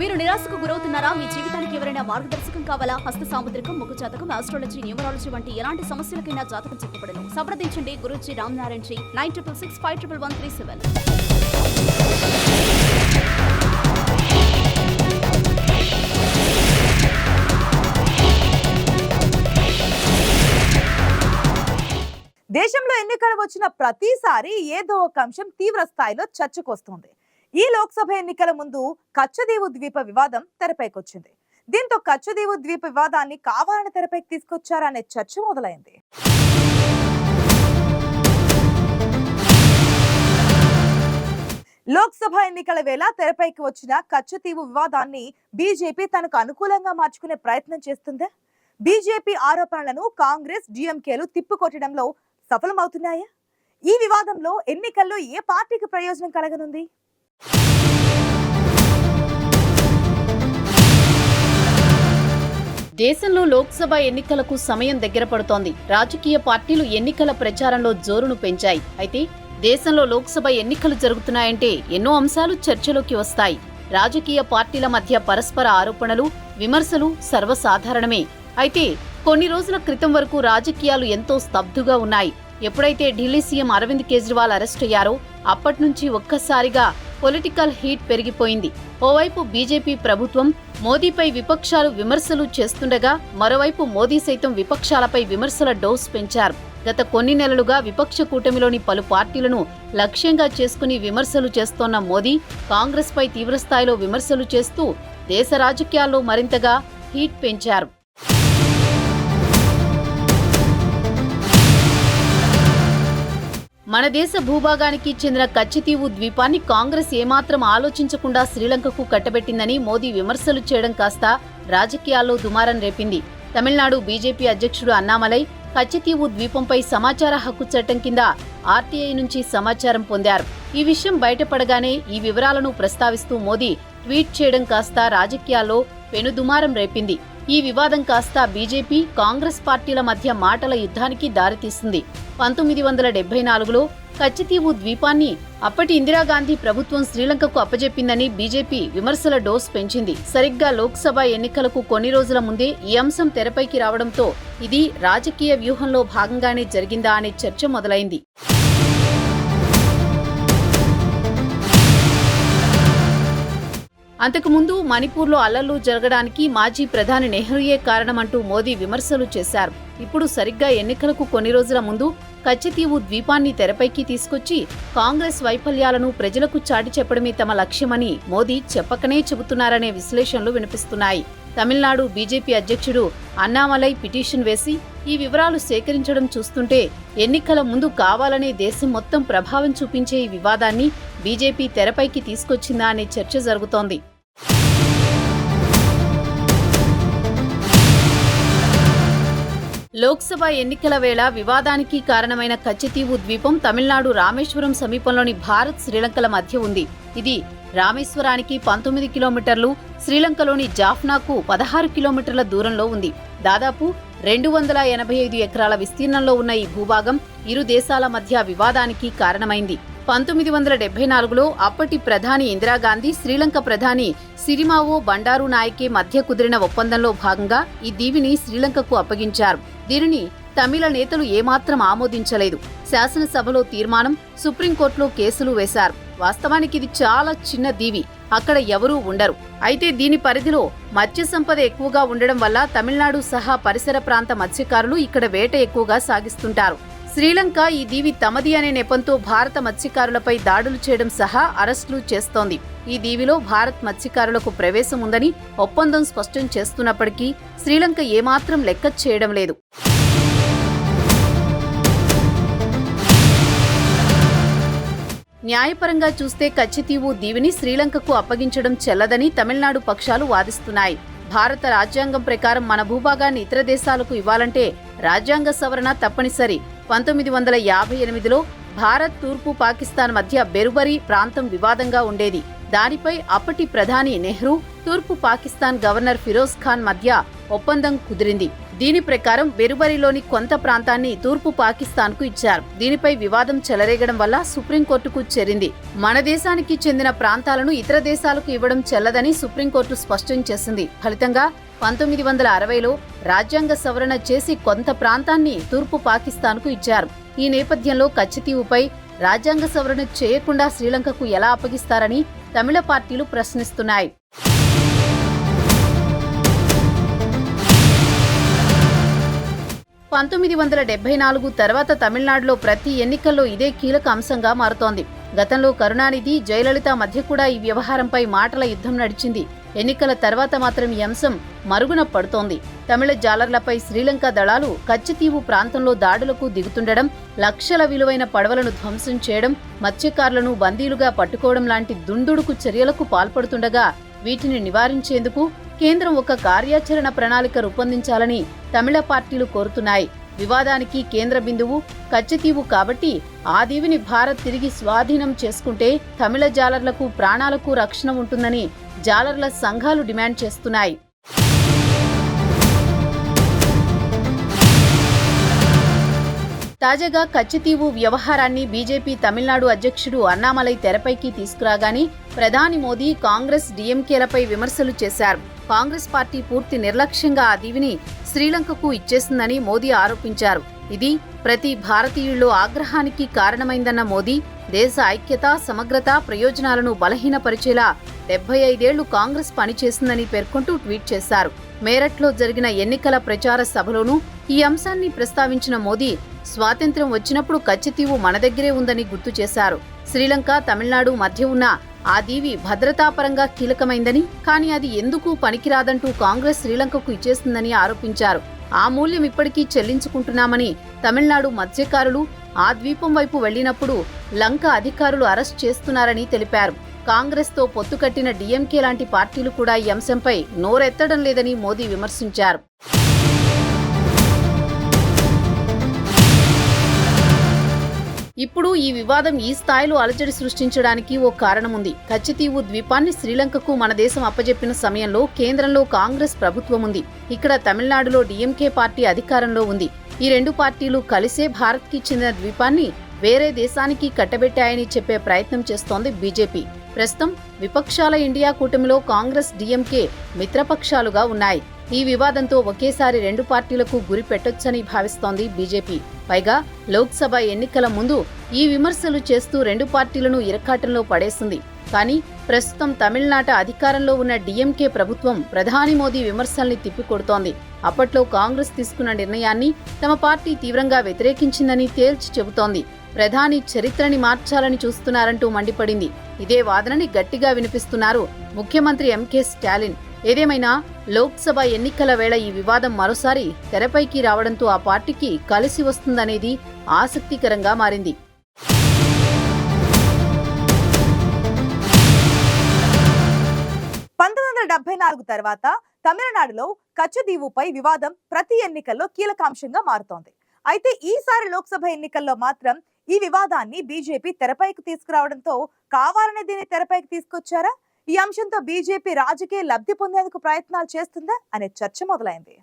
మీరు నిరాశకు గురవుతున్నారా? మీ జీవితానికి ఎవరైనా మార్గదర్శకం కావాలా? హస్త సాముద్రికం ముఖ జాతకం ఆస్ట్రాలజీ న్యూమరాలజీ వంటి ఎలాంటి సమస్యలకైనా జాతకం చెప్పబడను. సంప్రదించండి Guruji Ram Narayan ji nine triple six five triple one three seven. దేశంలో ఎన్నికలు వచ్చిన ప్రతిసారి ఏదో ఒక అంశం తీవ్ర స్థాయిలో చర్చకొస్తుంది. ఈ లోక్సభ ఎన్నికల ముందు కచ్చదీవు ద్వీప వివాదం తెరపైకొచ్చింది. దీంతో కచ్చదీవు ద్వీప వివాదాన్ని కావాలని తెరపైకి తీసుకొచ్చారనే చర్చ మొదలైంది. లోక్సభ ఎన్నికల వేళ తెరపైకి వచ్చిన కచ్చతీవు వివాదాన్ని బీజేపీ తనకు అనుకూలంగా మార్చుకునే ప్రయత్నం చేస్తుందా? బీజేపీ ఆరోపణలను కాంగ్రెస్ డిఎంకేలు తిప్పికొట్టడంలో సఫలమవుతున్నాయా? ఈ వివాదంలో ఎన్నికల్లో ఏ పార్టీకి ప్రయోజనం కలగనుంది? దేశంలో లోక్సభ ఎన్నికలకు సమయం దగ్గర పడుతోంది. రాజకీయ పార్టీలు ఎన్నికల ప్రచారంలో జోరును పెంచాయి. అయితే దేశంలో లోక్సభ ఎన్నికలు జరుగుతున్నాయంటే ఎన్నో అంశాలు చర్చలోకి వస్తాయి. రాజకీయ పార్టీల మధ్య పరస్పర ఆరోపణలు విమర్శలు సర్వసాధారణమే. అయితే కొన్ని రోజుల క్రితం వరకు రాజకీయాలు ఎంతో స్తబ్దుగా ఉన్నాయి. ఎప్పుడైతే ఢిల్లీ సీఎం అరవింద్ కేజ్రీవాల్ అరెస్ట్ అయ్యారో అప్పటి నుంచి ఒక్కసారిగా పొలిటికల్ హీట్ పెరిగిపోయింది. ఓవైపు బీజేపీ ప్రభుత్వం మోదీపై విపక్షాలు విమర్శలు చేస్తుండగా మరోవైపు మోదీ సైతం విపక్షాలపై విమర్శల డోస్ పెంచారు. గత కొన్ని నెలలుగా విపక్ష కూటమిలోని పలు పార్టీలను లక్ష్యంగా చేసుకుని విమర్శలు చేస్తోన్న మోదీ కాంగ్రెస్పై తీవ్రస్థాయిలో విమర్శలు చేస్తూ దేశ రాజకీయాల్లో మరింతగా హీట్ పెంచారు. మన దేశ భూభాగానికి చెందిన కచ్చితీవు ద్వీపాన్ని కాంగ్రెస్ ఏమాత్రం ఆలోచించకుండా శ్రీలంకకు కట్టబెట్టిందని మోదీ విమర్శలు చేయడం కాస్త రాజకీయాల్లో దుమారం రేపింది. తమిళనాడు బీజేపీ అధ్యక్షుడు అన్నామలై కచ్చితీవు ద్వీపంపై సమాచార హక్కు చట్టం కింద ఆర్టీఐ నుంచి సమాచారం పొందారు. ఈ విషయం బయటపడగానే ఈ వివరాలను ప్రస్తావిస్తూ మోదీ ట్వీట్ చేయడం కాస్త రాజకీయాల్లో పెనుదుమారం రేపింది. ఈ వివాదం కాస్త బీజేపీ కాంగ్రెస్ పార్టీల మధ్య మాటల యుద్ధానికి దారితీస్తుంది పంతొమ్మిది వందల డెబ్బై నాలుగులో కచ్చితీవు ద్వీపాన్ని అప్పటి ఇందిరాగాంధీ ప్రభుత్వం శ్రీలంకకు అప్పజెప్పిందని బీజేపీ విమర్శల డోస్ పెంచింది. సరిగ్గా లోక్సభ ఎన్నికలకు కొన్ని రోజుల ముందే ఈ అంశం తెరపైకి రావడంతో ఇది రాజకీయ వ్యూహంలో భాగంగానే జరిగిందా అనే చర్చ మొదలైంది. అంతకుముందు మణిపూర్లో అల్లర్లు జరగడానికి మాజీ ప్రధాని నెహ్రూయే కారణమంటూ మోదీ విమర్శలు చేశారు. ఇప్పుడు సరిగ్గా ఎన్నికలకు కొన్ని రోజుల ముందు కచ్చితీవు ద్వీపాన్ని తెరపైకి తీసుకొచ్చి కాంగ్రెస్ వైఫల్యాలను ప్రజలకు చాటి చెప్పడమే తమ లక్ష్యమని మోదీ చెప్పకనే చెబుతున్నారనే విశ్లేషణలు వినిపిస్తున్నాయి. తమిళనాడు బీజేపీ అధ్యక్షుడు అన్నామలై పిటిషన్ వేసి ఈ వివరాలు సేకరించడం చూస్తుంటే ఎన్నికల ముందు కావాలనే దేశం మొత్తం ప్రభావం చూపించే ఈ వివాదాన్ని బీజేపీ తెరపైకి తీసుకొచ్చిందా అనే చర్చ జరుగుతోంది. లోక్సభ ఎన్నికల వేళ వివాదానికి కారణమైన కచ్చితీవు ద్వీపం తమిళనాడు రామేశ్వరం సమీపంలోని భారత్ శ్రీలంకల మధ్య ఉంది. ఇది రామేశ్వరానికి పంతొమ్మిది కిలోమీటర్లు శ్రీలంకలోని జాఫ్నాకు పదహారు కిలోమీటర్ల దూరంలో ఉంది. దాదాపు రెండు వందల ఎనభై ఐదు ఎకరాల విస్తీర్ణంలో ఉన్న ఈ భూభాగం ఇరు దేశాల మధ్య వివాదానికి కారణమైంది. పంతొమ్మిది వందల డెబ్బై నాలుగులో అప్పటి ప్రధాని ఇందిరాగాంధీ శ్రీలంక ప్రధాని సిరిమావో బండారు నాయకే మధ్య కుదిరిన ఒప్పందంలో భాగంగా ఈ దీవిని శ్రీలంకకు అప్పగించారు. దీనిని తమిళ నేతలు ఏమాత్రం ఆమోదించలేదు. శాసనసభలో తీర్మానం సుప్రీంకోర్టులో కేసులు వేశారు. వాస్తవానికి ఇది చాలా చిన్న దీవి. అక్కడ ఎవరూ ఉండరు. అయితే దీని పరిధిలో మత్స్య సంపద ఎక్కువగా ఉండడం వల్ల తమిళనాడు సహా పరిసర ప్రాంత మత్స్యకారులు ఇక్కడ వేట ఎక్కువగా సాగిస్తుంటారు. శ్రీలంక ఈ దీవి తమది అనే నెపంతో భారత మత్స్యకారులపై దాడులు చేయడం సహా అరెస్టులు చేస్తోంది. ఈ దీవిలో భారత్ మత్స్యకారులకు ప్రవేశం ఉందని ఒప్పందం స్పష్టం చేస్తున్నప్పటికీ శ్రీలంక ఏమాత్రం లెక్క చేయడం లేదు. న్యాయపరంగా చూస్తే కచ్చితీవు దీవిని శ్రీలంకకు అప్పగించడం చెల్లదని తమిళనాడు పక్షాలు వాదిస్తున్నాయి. భారత రాజ్యాంగం ప్రకారం మన భూభాగాన్ని ఇతర దేశాలకు ఇవ్వాలంటే రాజ్యాంగ సవరణ తప్పనిసరి. పంతొమ్మిది వందల యాభై ఎనిమిదిలో భారత్ తూర్పు పాకిస్తాన్ మధ్య బెరుబరి ప్రాంతం వివాదంగా ఉండేది. దానిపై అప్పటి ప్రధాని నెహ్రూ తూర్పు పాకిస్తాన్ గవర్నర్ ఫిరోజ్ ఖాన్ మధ్య ఒప్పందం కుదిరింది. దీని ప్రకారం బెరుబరిలోని కొంత ప్రాంతాన్ని తూర్పు పాకిస్తాన్కు ఇచ్చారు. దీనిపై వివాదం చెలరేగడం వల్ల సుప్రీంకోర్టుకు చేరింది. మన దేశానికి చెందిన ప్రాంతాలను ఇతర దేశాలకు ఇవ్వడం చెల్లదని సుప్రీంకోర్టు స్పష్టం చేసింది. ఫలితంగా పంతొమ్మిది వందల అరవైలో రాజ్యాంగ సవరణ చేసి కొంత ప్రాంతాన్ని తూర్పు పాకిస్తాన్కు ఇచ్చారు. ఈ నేపథ్యంలో కచ్చితీవుపై రాజ్యాంగ సవరణ చేయకుండా శ్రీలంకకు ఎలా అప్పగిస్తారని తమిళ పార్టీలు ప్రశ్నిస్తున్నాయి. పంతొమ్మిది వందల డెబ్బై నాలుగు తర్వాత తమిళనాడులో ప్రతి ఎన్నికల్లో ఇదే కీలక అంశంగా మారుతోంది. గతంలో కరుణానిధి జయలలిత మధ్య కూడా ఈ వ్యవహారంపై మాటల యుద్ధం నడిచింది. ఎన్నికల తర్వాత మాత్రం ఈ అంశం మరుగున పడుతోంది. తమిళ జాలర్లపై శ్రీలంక దళాలు కచ్చితీవు ప్రాంతంలో దాడులకు దిగుతుండడం లక్షల విలువైన పడవలను ధ్వంసం చేయడం మత్స్యకారులను బందీలుగా పట్టుకోవడం లాంటి దుందుడుకు చర్యలకు పాల్పడుతుండగా వీటిని నివారించేందుకు కేంద్రం ఒక కార్యాచరణ ప్రణాళిక రూపొందించాలని తమిళ పార్టీలు కోరుతున్నాయి. వివాదానికి కేంద్ర బిందువు కచ్చతీవు కాబట్టి ఆ దీవిని భారత్ తిరిగి స్వాధీనం చేసుకుంటే తమిళ జాలర్లకు ప్రాణాలకు రక్షణ ఉంటుందని జాలర్ల సంఘాలు డిమాండ్ చేస్తున్నాయి. తాజాగా కచ్చితీవు వ్యవహారాన్ని బీజేపీ తమిళనాడు అధ్యక్షుడు అన్నామలై తెరపైకి తీసుకురాగానే ప్రధాని మోదీ కాంగ్రెస్ డీఎంకేలపై విమర్శలు చేశారు. కాంగ్రెస్ పార్టీ పూర్తి నిర్లక్ష్యంగా ఆ దీవిని శ్రీలంకకు ఇచ్చేసిందని మోదీ ఆరోపించారు. ఇది ప్రతి భారతీయుల్లో ఆగ్రహానికి కారణమైందన్న మోదీ దేశ ఐక్యత సమగ్రత ప్రయోజనాలను బలహీనపరిచేలా డెబ్బై ఐదేళ్ళు కాంగ్రెస్ పనిచేసిందని పేర్కొంటూ ట్వీట్ చేశారు. మేరట్లో జరిగిన ఎన్నికల ప్రచార సభలోనూ ఈ అంశాన్ని ప్రస్తావించిన మోదీ స్వాతంత్ర్యం వచ్చినప్పుడు కచ్చితీవు మన దగ్గరే ఉందని గుర్తు చేశారు. శ్రీలంక తమిళనాడు మధ్య ఉన్న ఆ దీవి భద్రతాపరంగా కీలకమైందని కానీ అది ఎందుకు పనికిరాదంటూ కాంగ్రెస్ శ్రీలంకకు ఇచ్చేస్తుందని ఆరోపించారు. ఆ మూల్యం ఇప్పటికీ చెల్లించుకుంటున్నామని తమిళనాడు మత్స్యకారులు ఆ ద్వీపం వైపు వెళ్ళినప్పుడు లంక అధికారులు అరెస్ట్ చేస్తున్నారని తెలిపారు. కాంగ్రెస్తో పొత్తు కట్టిన డీఎంకే లాంటి పార్టీలు కూడా ఈ అంశంపై నోరెత్తడం లేదని మోదీ విమర్శించారు. ఇప్పుడు ఈ వివాదం ఈ స్థాయిలో అలజడి సృష్టించడానికి ఓ కారణం ఉంది కచ్చితీవు ద్వీపాన్ని శ్రీలంకకు మన దేశం అప్పజెప్పిన సమయంలో కేంద్రంలో కాంగ్రెస్ ప్రభుత్వం ఉంది ఇక్కడ తమిళనాడులో డీఎంకే పార్టీ అధికారంలో ఉంది. ఈ రెండు పార్టీలు కలిసే భారత్కి చెందిన ద్వీపాన్ని వేరే దేశానికి కట్టబెట్టాయని చెప్పే ప్రయత్నం చేస్తోంది బీజేపీ. ప్రస్తుతం విపక్షాల ఇండియా కూటమిలో కాంగ్రెస్ డీఎంకే మిత్రపక్షాలుగా ఉన్నాయి. ఈ వివాదంతో ఒకేసారి రెండు పార్టీలకు గురి పెట్టొచ్చని భావిస్తోంది బీజేపీ. పైగా లోక్సభ ఎన్నికల ముందు ఈ విమర్శలు చేస్తూ రెండు పార్టీలను ఇరకాటంలో పడేసింది. కానీ ప్రస్తుతం తమిళనాట అధికారంలో ఉన్న డీఎంకే ప్రభుత్వం ప్రధాని మోదీ విమర్శల్ని తిప్పికొడుతోంది. అప్పట్లో కాంగ్రెస్ తీసుకున్న నిర్ణయాన్ని తమ పార్టీ తీవ్రంగా వ్యతిరేకించిందని తేల్చి చెబుతోంది. ప్రధాని చరిత్రని మార్చాలని చూస్తున్నారంటూ మండిపడింది. ఇదే వాదనని గట్టిగా వినిపిస్తున్నారు ముఖ్యమంత్రి ఎంకే స్టాలిన్. ఏదేమైనా లోక్సభ ఎన్నికల వేళ ఈ వివాదం మరోసారి తెరపైకి రావడంతో ఆ పార్టీకి కలిసి వస్తుందనేది ఆసక్తికరంగా మారింది. పంతొమ్మిది వందల డెబ్బై నాలుగు తర్వాత తమిళనాడులో కచ్చదీవుపై వివాదం ప్రతి ఎన్నికల్లో కీలకాంశంగా మారుతోంది. అయితే ఈసారి లోక్సభ ఎన్నికల్లో మాత్రం ఈ వివాదాన్ని బీజేపీ తెరపైకి తీసుకురావడంతో కావాలనే దీన్ని తెరపైకి తీసుకొచ్చారా? ఈ అంశంతో బీజేపీ రాజకీయ లబ్ధి పొందేందుకు ప్రయత్నాలు చేస్తుందా అనే చర్చ మొదలైంది.